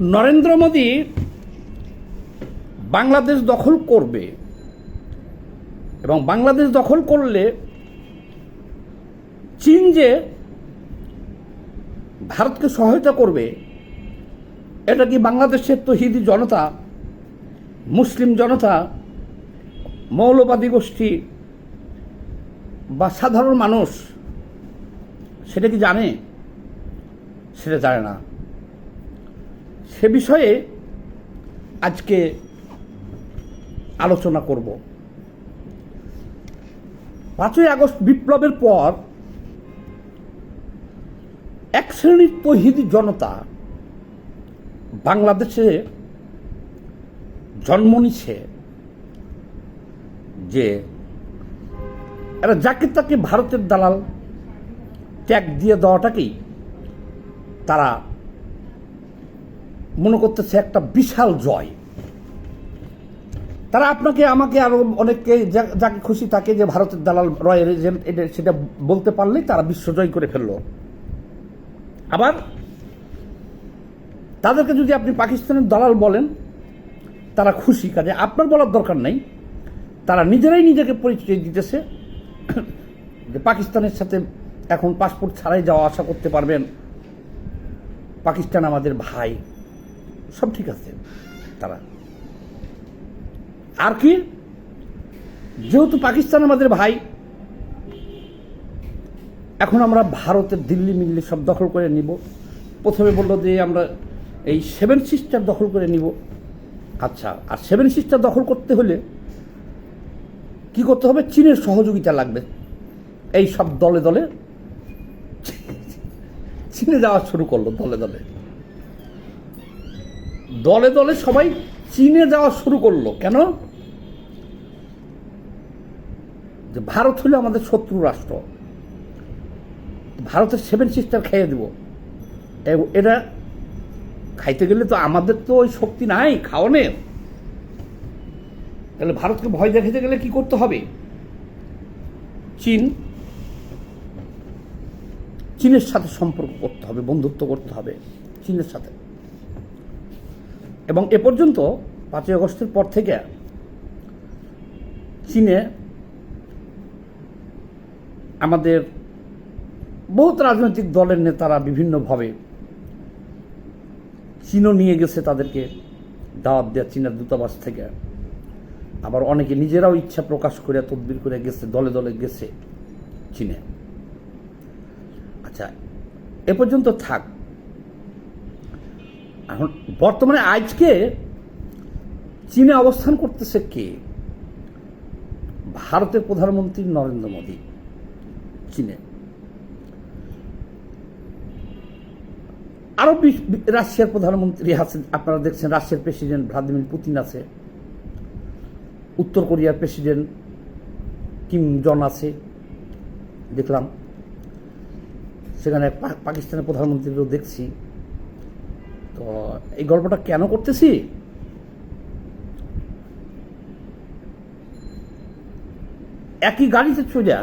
নরেন্দ্র মোদী বাংলাদেশ দখল করবে এবং বাংলাদেশ দখল করলে চীন যে ভারতকে সহায়তা করবে, এটা কি বাংলাদেশের তো তহিদি জনতা, মুসলিম জনতা, মৌলবাদী গোষ্ঠী বা সাধারণ মানুষ সেটা কি জানে? সেটা জানে না। সে বিষয়ে আজকে আলোচনা করব। পাঁচই আগস্ট বিপ্লবের পর এক শ্রেণির তহিদি জনতা বাংলাদেশে জন্ম নিছে যে এরা যাকে তাকে ভারতের দালাল ট্যাগ দিয়ে দেওয়াটাকেই তারা মনে করতেছে একটা বিশাল জয়। তারা আপনাকে, আমাকে আরও অনেককে যাকে খুশি তাকে যে ভারতের দালাল রয়্যাল এজেন্ট এটা সেটা বলতে পারলেই তারা বিশ্বজয় করে ফেলল। আবার তাদেরকে যদি আপনি পাকিস্তানের দালাল বলেন, তারা খুশি। কাজে আপনার বলার দরকার নেই। তারা নিজেরাই নিজেকে পরিচয় দিতেছে। যে পাকিস্তানের সাথে এখন পাসপোর্ট ছাড়াই যাওয়া আসা করতে পারবেন। পাকিস্তান আমাদের ভাই। সব ঠিক আছে। তারা। আর কি? যেহেতু পাকিস্তান আমাদের ভাই, এখন আমরা ভারতের দিল্লি মিল্লি সব দখল করে নিব। প্রথমে বলল যে আমরা এই সেভেন সিস্টার দখল করে নিব। আচ্ছা আর সেভেন সিস্টার দখল করতে হলে কি করতে হবে? চীনের সহযোগিতা লাগবে। এই সব দলে দলে চীনে যাওয়া শুরু করল দলে দলে। দলে দলে সবাই চীনে যাওয়া শুরু করল। কেন? যে ভারত হলো আমাদের শত্রু রাষ্ট্র। ভারতের সেভেন সিস্টার খাইয়ে দেব। এটা খাইতে গেলে তো আমাদের তো ওই শক্তি নাই খাওয়ানোর তাহলে ভারতকে ভয় দেখাতে গেলে কি করতে হবে? চীন, চীনের সাথে সম্পর্ক করতে হবে, বন্ধুত্ব করতে হবে। চীনের সাথে। এবং এ পর্যন্ত পাঁচই আগস্টের পর থেকে চীনে আমাদের বহুত রাজনৈতিক দলের নেতারা বিভিন্নভাবে চীনও নিয়ে গেছে তাদেরকে দাওয়াত দেওয়া চীনের দূতাবাস থেকে। আবার অনেকে নিজেরাও ইচ্ছা প্রকাশ করে, তদবির করে গেছে, দলে দলে গেছে চীনে। আচ্ছা এ পর্যন্ত থাক। এখন বর্তমানে আজকে চীনে অবস্থান করতেছে কে? ভারতের প্রধানমন্ত্রী নরেন্দ্র মোদী, চীনে। আরও বিশ- বি- রাশিয়ার প্রধানমন্ত্রী আছেন, আপনারা দেখছেন রাশিয়ার প্রেসিডেন্ট ভ্লাদিমির পুতিন আছে। উত্তর কোরিয়ার প্রেসিডেন্ট কিম জন আছে, দেখলাম। সেখানে পাকিস্তানের প্রধানমন্ত্রীরও দেখছি। তো এই গল্পটা কেন করতেছি? একই গাড়িতে চলে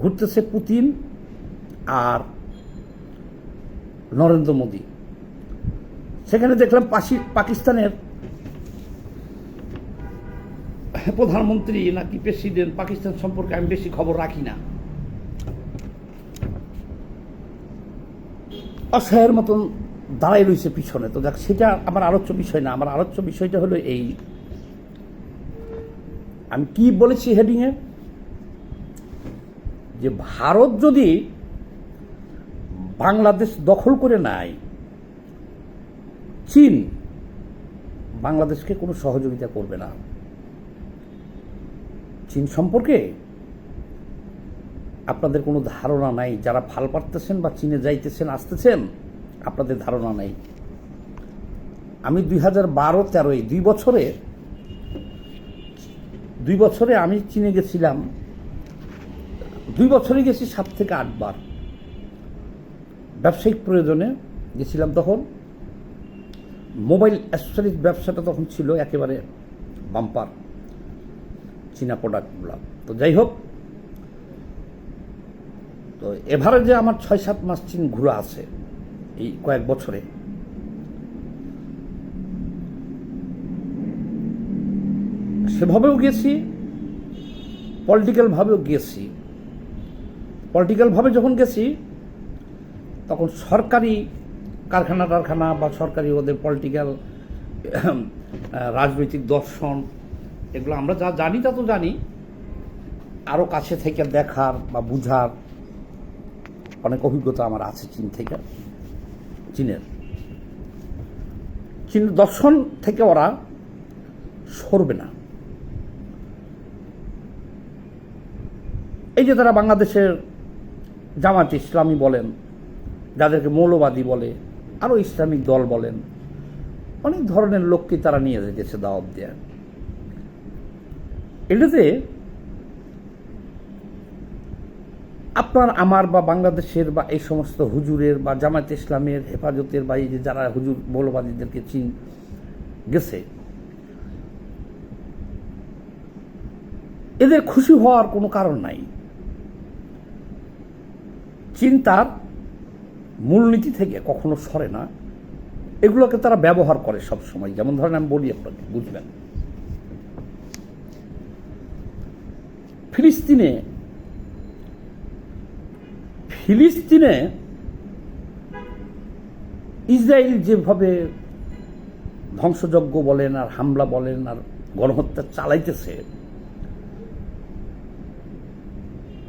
ঘুরতেছে পুতিন আর নরেন্দ্র মোদী। সেখানে দেখলাম পাশি পাকিস্তানের প্রধানমন্ত্রী নাকি প্রেসিডেন্ট, পাকিস্তান সম্পর্কে আমি বেশি খবর রাখি না। অসহায়ের মতন দাঁড়াই রয়েছে পিছনে। তো দেখ, সেটা আমার আলোচ্য বিষয় না। আমার আলোচ্য বিষয়টা হলো এই। আমি কি বলেছি হেডিংয়ে? যে ভারত যদি বাংলাদেশ দখল করে নেয়, চীন বাংলাদেশকে কোনো সহযোগিতা করবে না। চীন সম্পর্কে আপনাদের কোনো ধারণা নাই? যারা ফাল পারতেছেন বা চীনে যাইতেছেন, আসতেছেন আপনাদের ধারণা নাই। আমি দুই হাজার বারো তেরোয় দুই বছরে দুই বছরে আমি চীনে গেছিলাম। দুই বছরে গেছি সাত থেকে আটবার ব্যবসায়িক প্রয়োজনে গেছিলাম তখন। মোবাইল অ্যাসেসরিজ ব্যবসাটা তখন ছিল একেবারে বাম্পার, চীনা প্রোডাক্টগুলো। তো যাই হোক, তো এভারেজে আমার ছয় সাত মাস চীন ঘোরা আছে। এই কয়েক বছরে। সেভাবেও গেছি পলিটিক্যালভাবেও গেছি পলিটিক্যালভাবে যখন গেছি, তখন সরকারি কারখানা টারখানা বা সরকারি ওদের পলিটিক্যাল রাজনৈতিক দর্শন, এগুলো আমরা যা জানি তা তো জানি। আরও কাছে থেকে দেখার বা বুঝার অনেক অভিজ্ঞতা আমার আছে চীন থেকে। চীনের। চীন দর্শন থেকে ওরা সরবে না। এই যে তারা বাংলাদেশের জামাত ইসলামী বলেন, যাদেরকে মৌলবাদী বলে, আরও ইসলামিক দল বলেন, অনেক ধরনের লোককে তারা নিয়ে গেছে দাওয়াত দেয়া। এটাতে আপনার, আমার বা বাংলাদেশের বা এই সমস্ত হুজুরের বা জামায়াত ইসলামের হেফাজতের বা এই যে যারা হুজুর মৌলবাদীদেরকে চিন গেছে, এদের খুশি হওয়ার কোনো কারণ নাই। চীন তার মূলনীতি থেকে কখনো সরে না। এগুলোকে তারা ব্যবহার করে সব সময়। যেমন ধরেন আমি বলি আপনাকে বুঝবেন ফিলিস্তিনে ফিলিস্তিনে ইসরায়েল যেভাবে ধ্বংসযজ্ঞ বলেন আর হামলা বলেন আর গণহত্যা চালাইতেছে,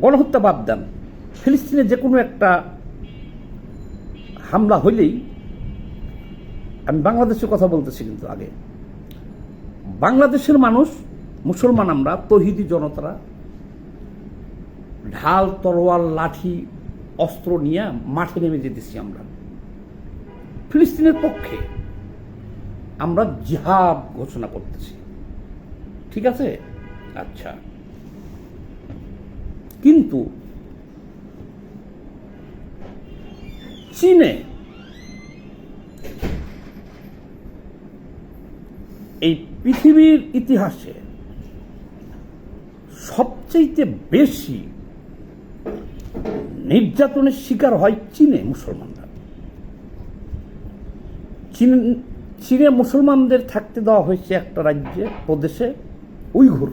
গণহত্যা বাদ দেন। ফিলিস্তিনে যে কোনো একটা হামলা হইলেই, আমি বাংলাদেশের কথা বলতেছি কিন্তু আগে, বাংলাদেশের মানুষ, মুসলমান আমরা, তহিদি জনতারা, ঢাল, তরোয়াল, লাঠি অস্ত্র নিয়ে মাঠে নেমে যেতেছি আমরা। ফিলিস্তিনের পক্ষে আমরা জিহাদ ঘোষণা করতেছি। ঠিক আছে? আচ্ছা। কিন্তু চীনে এই পৃথিবীর ইতিহাসে সবচেয়ে বেশি নির্যাতনের শিকার হয় চীনে মুসলমানরা। চীন, চীনে মুসলমানদের থাকতে দেওয়া হয়েছে একটা রাজ্যে, প্রদেশে উইঘুর।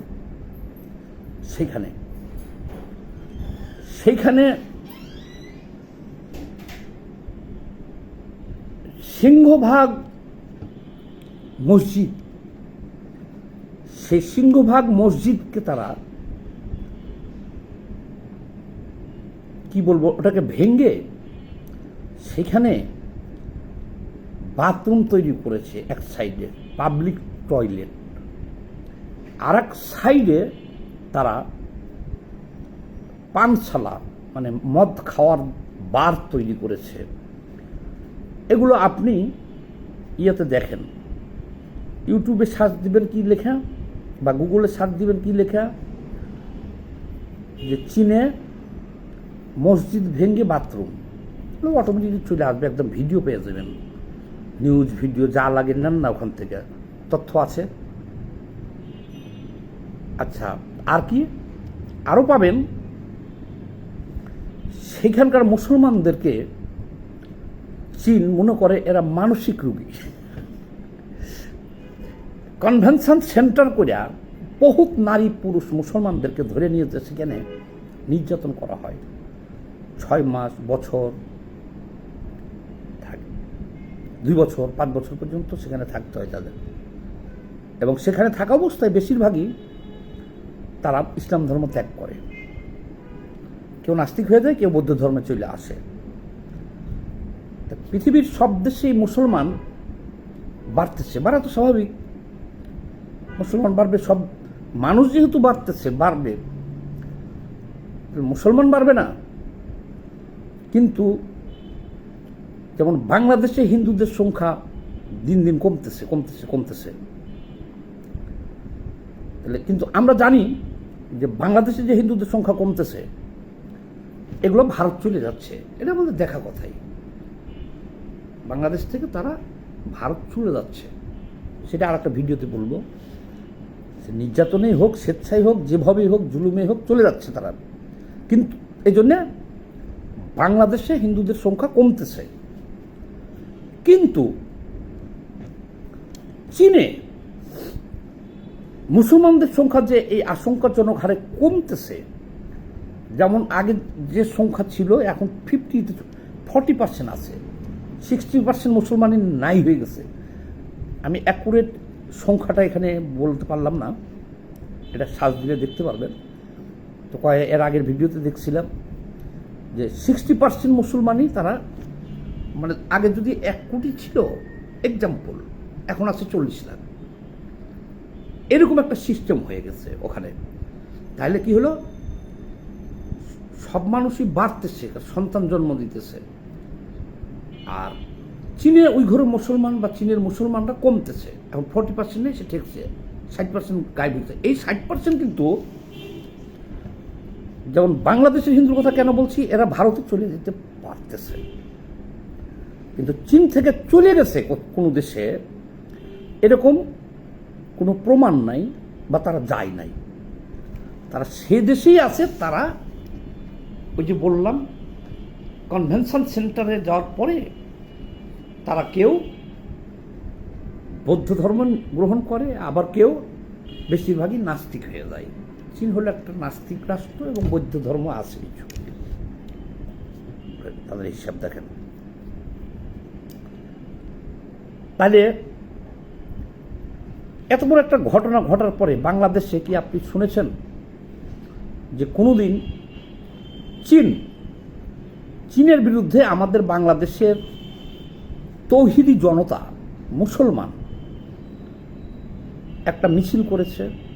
সেখানে সেইখানে সিংহভাগ মসজিদ, সেই সিংহভাগ মসজিদকে তারা কি বলব, ওটাকে ভেঙ্গে সেখানে বাথরুম তৈরি করেছে এক সাইডে, পাবলিক টয়লেট। আর এক সাইডে তারা পানশালা মানে মদ খাওয়ার বার তৈরি করেছে। এগুলো আপনি ইয়েতে দেখেন। ইউটিউবে সার্চ দিবেন কি লেখা, বা গুগলে সার্চ দিবেন কি লেখা, যে চীনে মসজিদ ভেঙ্গে বাথরুম। অটোমেটিকলি চলে আসবে, একদম ভিডিও পেয়ে যাবেন। নিউজ ভিডিও যা লাগে নেন না ওখান থেকে। তথ্য আছে। আচ্ছা আর কি? আরও পাবেন। সেখানকার মুসলমানদেরকে চীন মনে করে এরা মানসিক রুগী। কনভেনশন সেন্টার করিয়া বহুত নারী, পুরুষ, মুসলমানদেরকে ধরে নিয়ে নিয়েছে, সেখানে নির্যাতন করা হয়। ছয় মাস, বছর থাকে। দুই বছর, পাঁচ বছর পর্যন্ত সেখানে থাকতে হয় তাদের। এবং সেখানে থাকা অবস্থায় বেশিরভাগই তারা ইসলাম ধর্ম ত্যাগ করে। কেউ নাস্তিক হয়ে যায়, কেউ বৌদ্ধ ধর্মে চলে আসে। পৃথিবীর সব দেশেই মুসলমান বাড়তেছে। বাড়া তো স্বাভাবিক। মুসলমান বাড়বে, সব মানুষ যেহেতু বাড়তেছে, বাড়বে। মুসলমান বাড়বে না। কিন্তু যেমন বাংলাদেশে হিন্দুদের সংখ্যা দিন দিন কমতেছে কমতেছে কমতেছে। তাহলে কিন্তু আমরা জানি যে বাংলাদেশে যে হিন্দুদের সংখ্যা কমতেছে, এগুলো ভারত চলে যাচ্ছে। এটা আমাদের দেখা কথাই। বাংলাদেশ থেকে তারা ভারত চলে যাচ্ছে। সেটা আর একটা ভিডিওতে বলব। সে নির্যাতনেই হোক, স্বেচ্ছাই হোক, যেভাবেই হোক, জুলুমেই হোক, চলে যাচ্ছে তারা। কিন্তু এই জন্যে বাংলাদেশে হিন্দুদের সংখ্যা কমতেছে। কিন্তু চীনে মুসলমানদের সংখ্যা যে এই আশঙ্কাজনক হারে কমতেছে, যেমন আগে যে সংখ্যা ছিল এখন ফিফটি ফর্টি পার্সেন্ট আছে সিক্সটি পার্সেন্ট মুসলমানই নাই হয়ে গেছে। আমি অ্যাকুরেট সংখ্যাটা এখানে বলতে পারলাম না, এটা সাজ দিলে দেখতে পারবেন। তো কয়ে এর আগের ভিডিওতে দেখছিলাম যে সিক্সটি পার্সেন্ট মুসলমানই তারা মানে আগে যদি এক কোটি ছিল এক্সাম্পল এখন আছে চল্লিশ লাখ। এরকম একটা সিস্টেম হয়ে গেছে ওখানে। তাহলে কি হলো? সব মানুষই বাড়তেছে, সন্তান জন্ম দিতেছে। আর চীনের উইঘুর মুসলমান বা চীনের মুসলমানরা কমতেছে। এখন ফোর্টি পার্সেন্ট নেই, সে ঠেকছে। ষাট পার্সেন্ট গায়েব হচ্ছে এই ষাট পার্সেন্ট কিন্তু যেমন বাংলাদেশের হিন্দুর কথা কেন বলছি, এরা ভারতে চলে যেতে পারতেছে। কিন্তু চীন থেকে চলে গেছে কোনো দেশে, এরকম কোনো প্রমাণ নাই বা তারা যায় নাই। তারা সে দেশেই আছে, তারা ওই যে বললাম কনভেনশন সেন্টারে যাওয়ার পরে তারা কেউ বৌদ্ধ ধর্ম গ্রহণ করে, আবার কেউ বেশিরভাগই নাস্তিক হয়ে যায়। চীন হলো একটা নাস্তিক রাষ্ট্র এবং বৌদ্ধ ধর্ম আছে কিছু। তাদের হিসাব দেখেন। তাহলে, এত বড় একটা ঘটনা ঘটার পরে বাংলাদেশে কি আপনি শুনেছেন যে কোনোদিন চীন, চীনের বিরুদ্ধে আমাদের বাংলাদেশের তৌহিদি জনতা মুসলমান একটা মিছিল করেছে?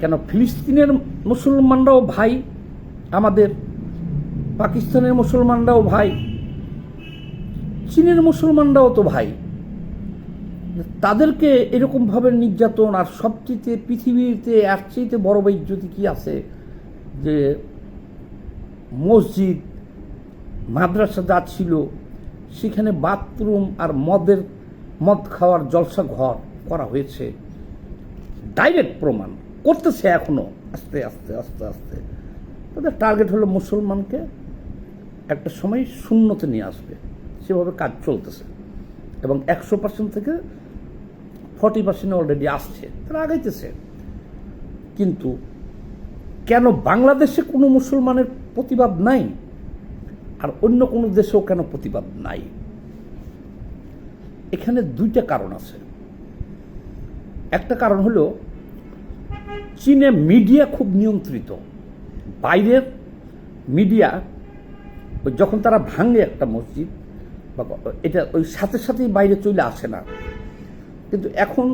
কেন ফিলিস্তিনের মুসলমানরাও ভাই, আমাদের পাকিস্তানের মুসলমানরাও ভাই, চীনের মুসলমানরাও তো ভাই। তাদেরকে এরকমভাবে নির্যাতন আর সবচেয়ে পৃথিবীতে এর চাইতে বড় বেজ্জতি কি আছে? যে মসজিদ, মাদ্রাসা যা ছিল, সেখানে বাথরুম আর মদের, মদ খাওয়ার জলসা ঘর করা হয়েছে। ডাইরেক্ট প্রমাণ। করতেছে এখনও। আস্তে আস্তে আস্তে আস্তে। তাদের টার্গেট হলো মুসলমানকে একটা সময় শূন্যতে নিয়ে আসবে। সেভাবে কাজ চলতেছে। এবং একশো পার্সেন্ট থেকে ফর্টি পার্সেন্ট অলরেডি আসছে। তারা আগাইতেছে। কিন্তু কেন বাংলাদেশে কোনো মুসলমানের প্রতিবাদ নাই? আর অন্য কোনো দেশেও কেন প্রতিবাদ নাই? এখানে দুইটা কারণ আছে। একটা কারণ হলো চীনে মিডিয়া খুব নিয়ন্ত্রিত। বাইরের মিডিয়া, যখন তারা ভাঙে একটা মসজিদ, বা এটা ওই সাথে সাথেই বাইরে চলে আসে না। কিন্তু এখন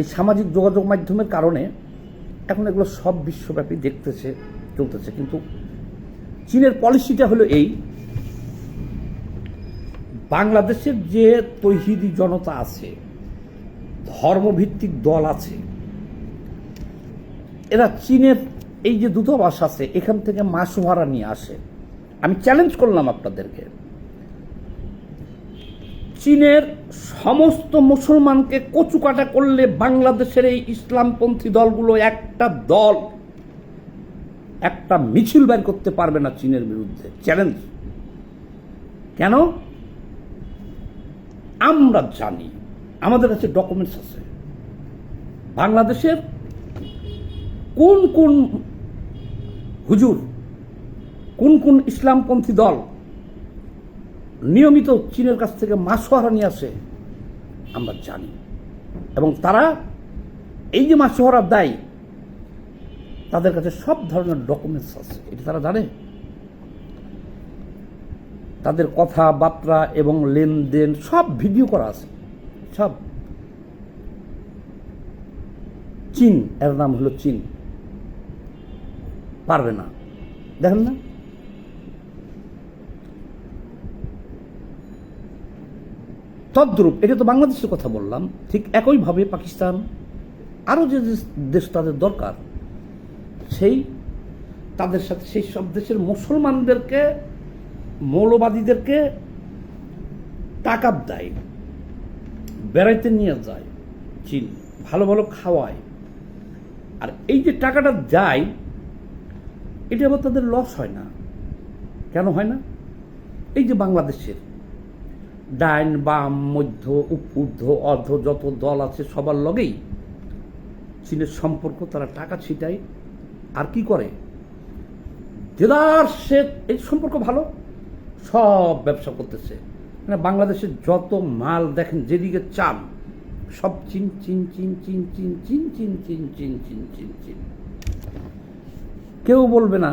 এই সামাজিক যোগাযোগ মাধ্যমের কারণে এখন এগুলো সব বিশ্বব্যাপী দেখতেছে, চলতেছে। কিন্তু চীনের পলিসিটা হলো এই, বাংলাদেশের যে তৈহিদি জনতা আছে, ধর্মভিত্তিক দল আছে এরা চীনের এই যে দূতাবাস আছে, এখান থেকে মাস ভাড়া নিয়ে আসে। আমি চ্যালেঞ্জ করলাম আপনাদেরকে। চীনের সমস্ত মুসলমানকে কচুকাটা করলে বাংলাদেশের এই ইসলামপন্থী দলগুলো একটা দল, একটা মিছিল বের করতে পারবে না চীনের বিরুদ্ধে। চ্যালেঞ্জ কেন? আমরা জানি, আমাদের কাছে ডকুমেন্টস আছে। বাংলাদেশের কোন কোন হুজুর, কোন কোন ইসলামপন্থী দল নিয়মিত চীনের কাছ থেকে মাসোহারা নিয়ে আসে, আমরা জানি। এবং তারা এই যে মাসোহারা দেয়, তাদের কাছে সব ধরনের ডকুমেন্টস আছে। এটা তারা জানে? তাদের কথাবার্তা এবং লেনদেন সব ভিডিও করা আছে। সব। চীন, এর নাম হলো চীন। পারবে না। দেখেন না? তদ্রূপ, এটা তো বাংলাদেশের কথা বললাম, ঠিক একইভাবে পাকিস্তান, আরও যে দেশ তাদের দরকার, সেই তাদের সাথে সেই সব দেশের মুসলমানদেরকে, মৌলবাদীদেরকে টাকা দেয়, বেড়াইতে নিয়ে যায়, চীন, ভালো ভালো খাওয়ায়। আর এই যে টাকাটা যায় এটা আবার তাদের লস হয় না কেন হয় না এই যে বাংলাদেশের ডাইন বাম মধ্য উপ- ঊর্ধ্ব অর্ধ যত দল আছে সবার লগেই চীনের সম্পর্ক তারা টাকা ছিটায় আর কি করে দেদার সে এই সম্পর্ক ভালো সব ব্যবসা করতেছে মানে বাংলাদেশের যত মাল দেখেন যেদিকে চান সব চিন চিন চিন চিন চিন চিন চিন চিন চিন চিন চিন চিন কেউ বলবে না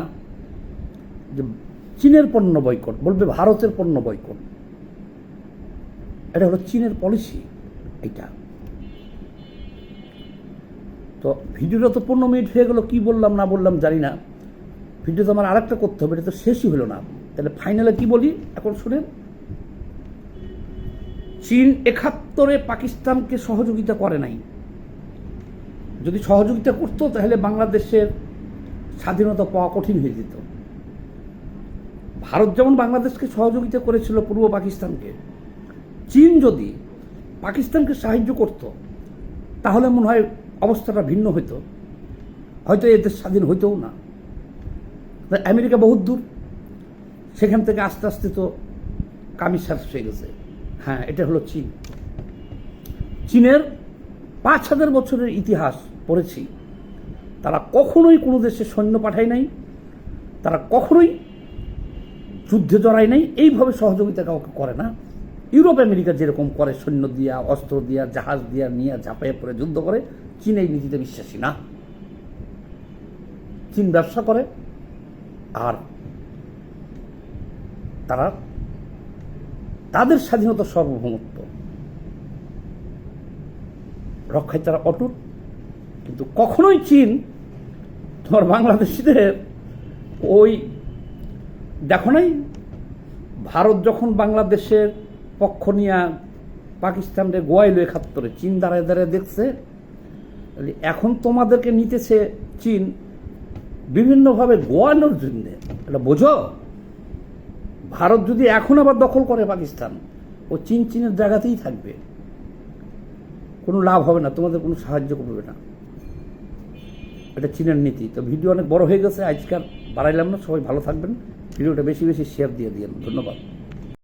যে চীনের পণ্য বয়কট, বলবে ভারতের পণ্য বয়কট। এটা হলো চীনের পলিসি এটা তো ভিডিওটা তো পনেরো মিনিট হয়ে গেলো, কি বললাম, না বললাম জানি না। ভিডিও তো আমার আরেকটা করতে হবে, এটা তো শেষই হলো না। তাহলে ফাইনালে কি বলি? এখন শুনেন। চীন একাত্তরে পাকিস্তানকে সহযোগিতা করে নাই। যদি সহযোগিতা করতো, তাহলে বাংলাদেশের স্বাধীনতা পাওয়া কঠিন হয়ে যেত। ভারত যেমন বাংলাদেশকে সহযোগিতা করেছিল পূর্ব পাকিস্তানকে, চীন যদি পাকিস্তানকে সাহায্য করত, তাহলে মনে হয় অবস্থাটা ভিন্ন হতো হয়তো এদের স্বাধীন হইতেও না। আমেরিকা বহুত দূর। সেখান থেকে আস্তে আস্তে তো কামি কামিসার হয়ে গেছে। হ্যাঁ এটা হলো চীন। চীনের পাঁচ হাজার বছরের ইতিহাস পড়েছি। তারা কখনোই কোনো দেশে সৈন্য পাঠায় নাই, তারা কখনোই যুদ্ধে জড়ায় নাই, এইভাবে সহযোগিতা কাউকে করে না। ইউরোপ, আমেরিকা যেরকম করে, সৈন্য দিয়া, অস্ত্র দিয়া, জাহাজ দিয়া নিয়ে ঝাঁপাইয়ে পড়ে, যুদ্ধ করে চীন এই নীতিতে বিশ্বাসী না। চীন ব্যবসা করে, আর তারা তাদের স্বাধীনতা সর্বভৌমত্ব রক্ষায় তারা অটুট। কিন্তু কখনোই চীন তোমার বাংলাদেশিদের ওই, দেখো নাই? ভারত যখন বাংলাদেশের পক্ষ নিয়ে পাকিস্তানরে গোয়াইল একাত্তরে চীন দাঁড়ায় দাঁড়ায় দেখছে এখন তোমাদেরকে নিতেছে চীন বিভিন্নভাবে গোয়ানোর জন্যে। এটা বোঝো? ভারত যদি এখন আবার দখল করে পাকিস্তান, ও চীন চীনের জায়গাতেই থাকবে। কোনো লাভ হবে না, তোমাদের কোনো সাহায্য করবে না। এটা চীনের নীতি। তো ভিডিও অনেক বড় হয়ে গেছে আজকাল বাড়াইলাম না, সবাই ভালো থাকবেন। ভিডিওটা বেশি বেশি শেয়ার দিয়ে দিন ধন্যবাদ।